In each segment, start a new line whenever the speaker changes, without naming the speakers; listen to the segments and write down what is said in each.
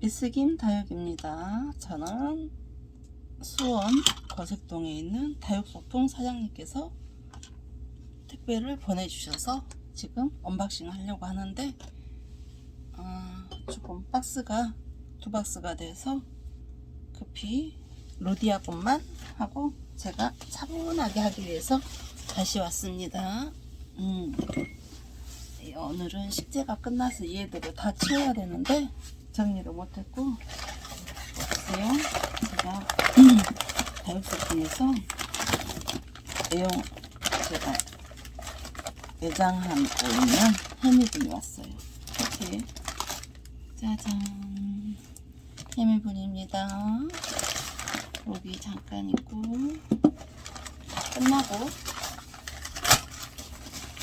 이스김 다육입니다. 저는 수원 거색동에 있는 다육소풍 사장님께서 택배를 보내주셔서 지금 언박싱 하려고 하는데 아, 조금 박스가 두 박스가 돼서 급히 로디아 꽃만 하고 제가 차분하게 하기 위해서 다시 왔습니다. 음. 예, 오늘은 식재가 끝나서 얘들을 다 치워야 되는데 정리를 못했고 보세요. 제가 다육소품에서 애용 제가 매장하고 있는 해미분이 왔어요. 이렇게. 짜잔. 해미분입니다. 여기 잠깐 있고. 끝나고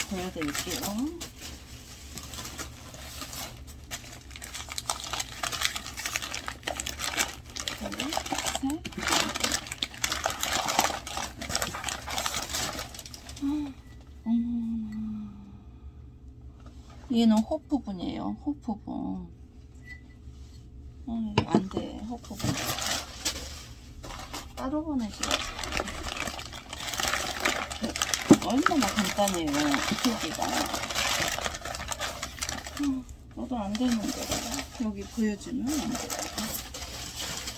보여드릴게요 둘, 어머나. 얘는 호프분이에요. 호프분. 어, 이거 안 돼. 호프분. 따로 보내줘. 얼마나 간단해요. 크기가. 음, 너도 안 되는데. 여기 보여주면 안 돼.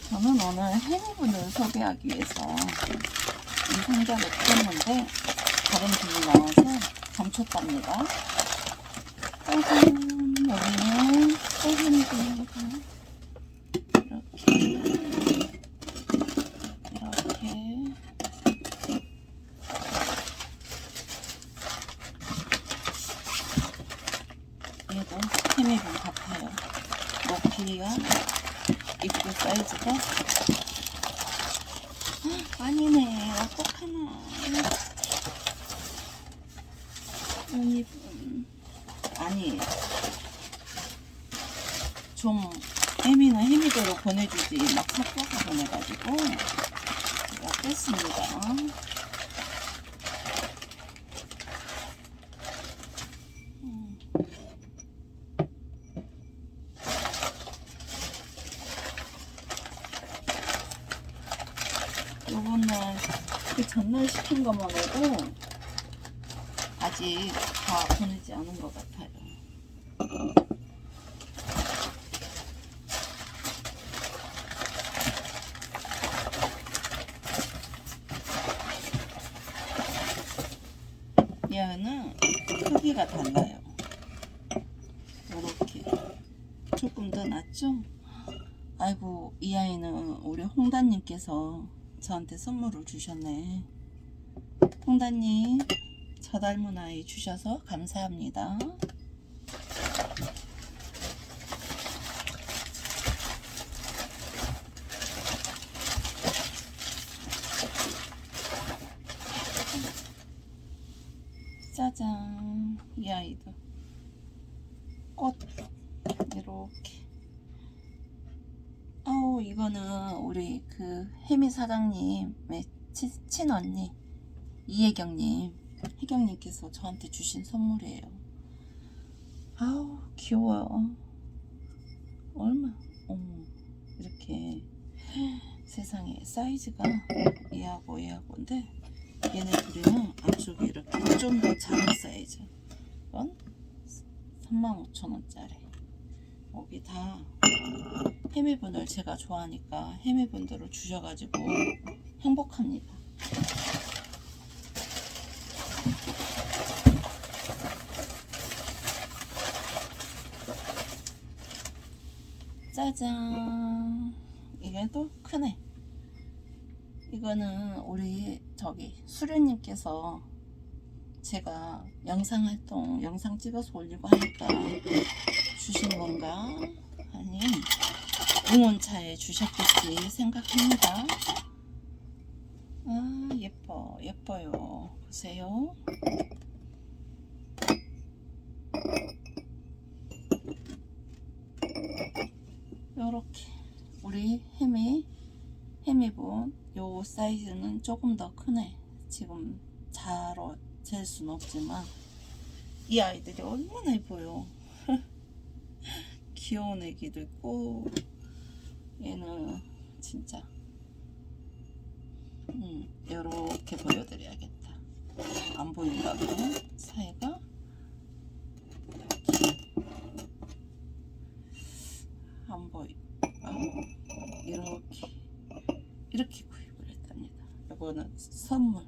저는 오늘 해리분을 소개하기 위해서 이 상자를 뜯었는데 다른 분이 나와서 감췄답니다. 짜잔 여기는 또 해리분입니다. 이렇게 이렇게 얘도 해리분 같아요. 높이가 입구 사이즈가? 헉, 아니네. 어떡하나. 아니 아니. 좀 혜미는 혜미대로 보내주지. 막 섞어서 보내가지고. 제가 뺐습니다 음. 요거는 그 전날 시킨 것만 오고 아직 다 보내지 않은 것 같아요. 얘는 크기가 달라요. 이렇게 조금 더 낫죠? 아이고 이 아이는 우리 홍다님께서 저한테 선물을 주셨네. 홍다님 저 닮은 아이 주셔서 감사합니다. 짜잔 이 아이도 꽃 이렇게 이거는 우리 그 혜미 사장님의 친, 친언니 이혜경님 혜경님께서 저한테 주신 선물이에요. 아우 귀여워요. 얼마 어머 이렇게 세상에 사이즈가 얘하고 얘하고인데 얘네 둘이는 앞쪽이 이렇게 좀 더 작은 사이즈. 이건 35,000원짜리 여기 다 해미분을 제가 좋아하니까 해미분들을 주셔가지고 행복합니다. 짜잔 이게 또 크네 이거는 우리 저기 수련님께서 제가 영상 활동 영상 찍어서 올리고 하니까 주신 건가 아니 응원차에 주셨겠지 생각합니다. 아 예뻐 예뻐요 보세요. 요렇게 우리 해미 해미분 요 사이즈는 조금 더 크네. 지금 자로 잴 수는 없지만 이 아이들이 얼마나 예뻐요. 귀여운 애기도 있고
얘는 진짜 음, 이렇게 보여드려야겠다. 안 보인가 보네. 사이가 안 보이. 아, 이렇게 이렇게 구입을 했답니다. 이거는 선물.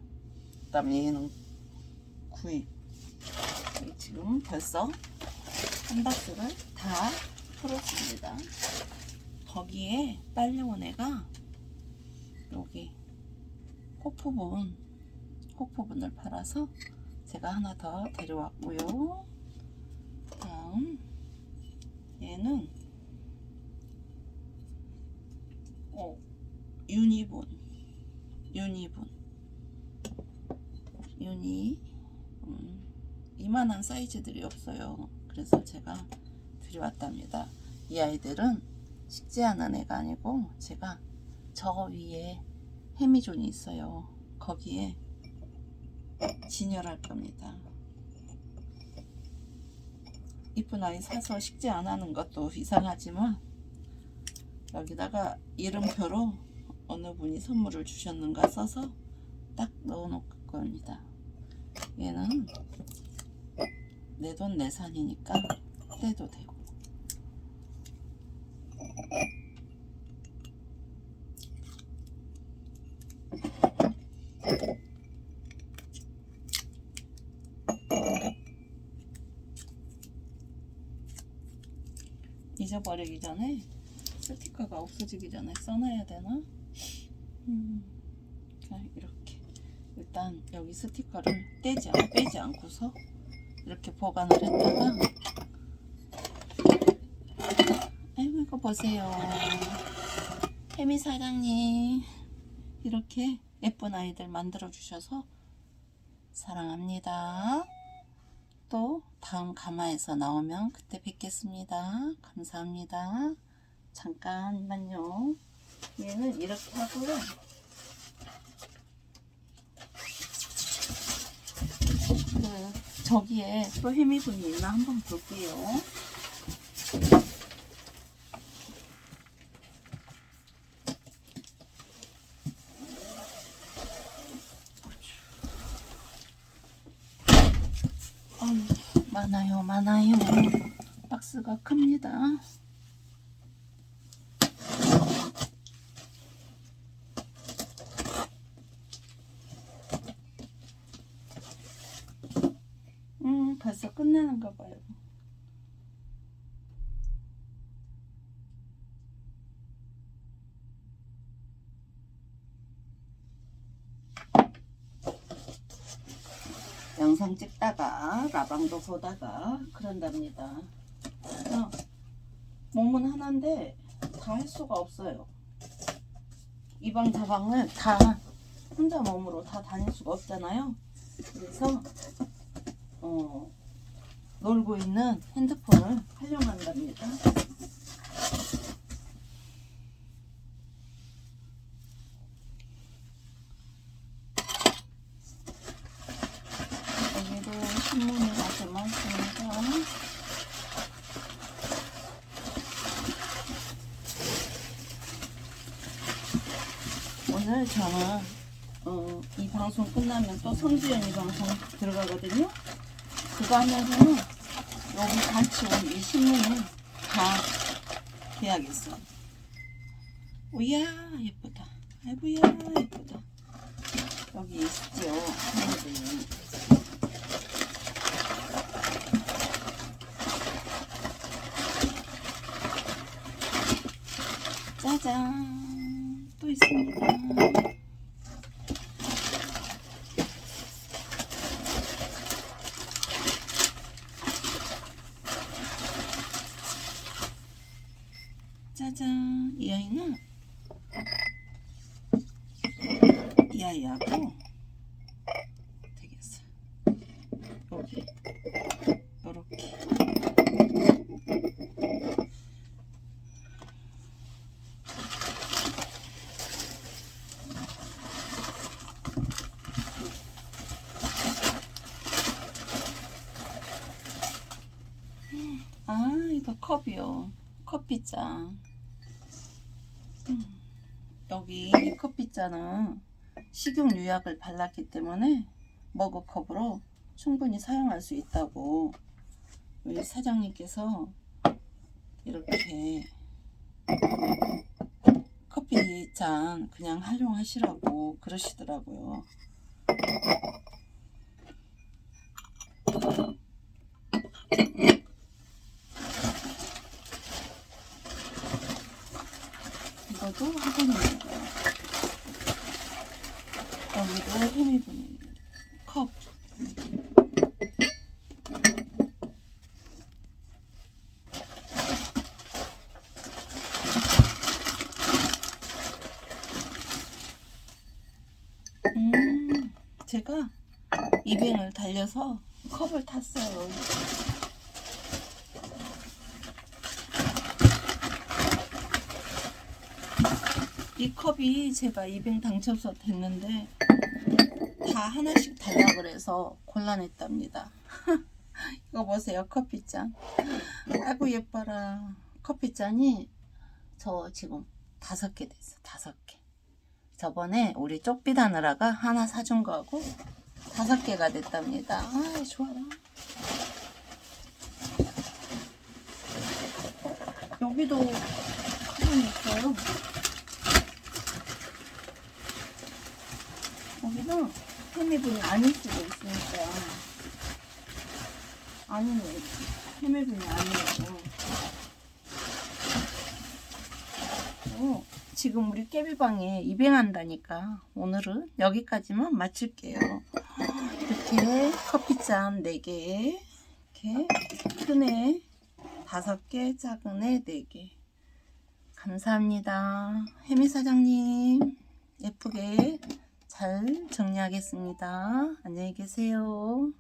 그 다음에 얘는 구입. 지금 벌써 한 박스를 다 풀었습니다. 거기에 애가 여기 호프분 호프분을 팔아서 제가 하나 더 데려왔고요. 다음 얘는 어 유니분 유니분 유니 음, 이만한 사이즈들이 없어요. 그래서 제가 들여왔답니다. 이 아이들은 식재하는 애가 아니고 제가 저 위에 해미존이 있어요. 거기에 진열할 겁니다. 이쁜 아이 사서 식재 안 하는 것도 이상하지만 여기다가 이름표로 어느 분이 선물을 주셨는가 써서 딱 넣어 놓을 겁니다. 얘는 내 돈 내산이니까 떼도 되고 잊어버리기 전에 스티커가 없어지기 전에 써놔야 되나? 음, 이렇게. 일단 여기 스티커를 떼지 않, 빼지 않고서 이렇게 보관을 했다가 아이고 이거 보세요. 혜미 사장님 이렇게 예쁜 아이들 만들어 주셔서 사랑합니다 또 다음 가마에서 나오면 그때 뵙겠습니다. 감사합니다. 잠깐만요. 얘는 이렇게 하고요 그 저기에 또 해미분이 있나 한번 볼게요. 어휴, 많아요, 많아요. 박스가 큽니다. 음, 벌써 끝나는가 봐요. 영상 찍다가 라방도 보다가 그런답니다. 그래서 몸은 하나인데 다 할 수가 없어요. 이방 다방을 다 혼자 몸으로 다 다닐 수가 없잖아요. 그래서 어, 놀고 있는 핸드폰을 활용한답니다. 여기도 신문이 아주 많습니다. 오늘 저는 어, 이 방송 끝나면 또 성주연이 방송 들어가거든요. 그거 하면서는 여기 같이 온 이 신문을 다 해야겠어. 오야 예쁘다. 아이고야 예쁘다. 여기 있죠. 신문들이. 짜잔 또 있습니다. 짜잔. 이 아이는 이 아이하고 되겠어. 여기 요렇게. 아 이거 컵이요. 커피잔 여기 이 커피잔은 식용 유약을 발랐기 때문에 머그컵으로 충분히 사용할 수 있다고 우리 사장님께서 이렇게 커피 잔 그냥 활용하시라고 그러시더라고요. 이것도 화분입니다. 여기도 해미분입니다. 컵. 음, 제가 이뱅을 달려서 컵을 탔어요. 이 컵이 제가 이뱅 당첨서 됐는데 다 하나씩 달라 그래서 곤란했답니다. 이거 보세요 커피잔. 아이고 예뻐라. 커피잔이 저 지금 다섯 개 됐어. 다섯 개. 저번에 우리 쪽빛 하느라가 하나 사준 거하고 다섯 개가 됐답니다. 아 좋아라. 여기도 가만히 있어요. 여기는 해매분이 아닐 수도 있으니까 아니네 해매분이 아니라고 어, 지금 우리 깨비방에 입행한다니까 오늘은 여기까지만 마칠게요 이렇게 커피잔 4개 이렇게 큰애 5개 작은 애 4개 감사합니다 해미 사장님 예쁘게 잘 정리하겠습니다. 안녕히 계세요.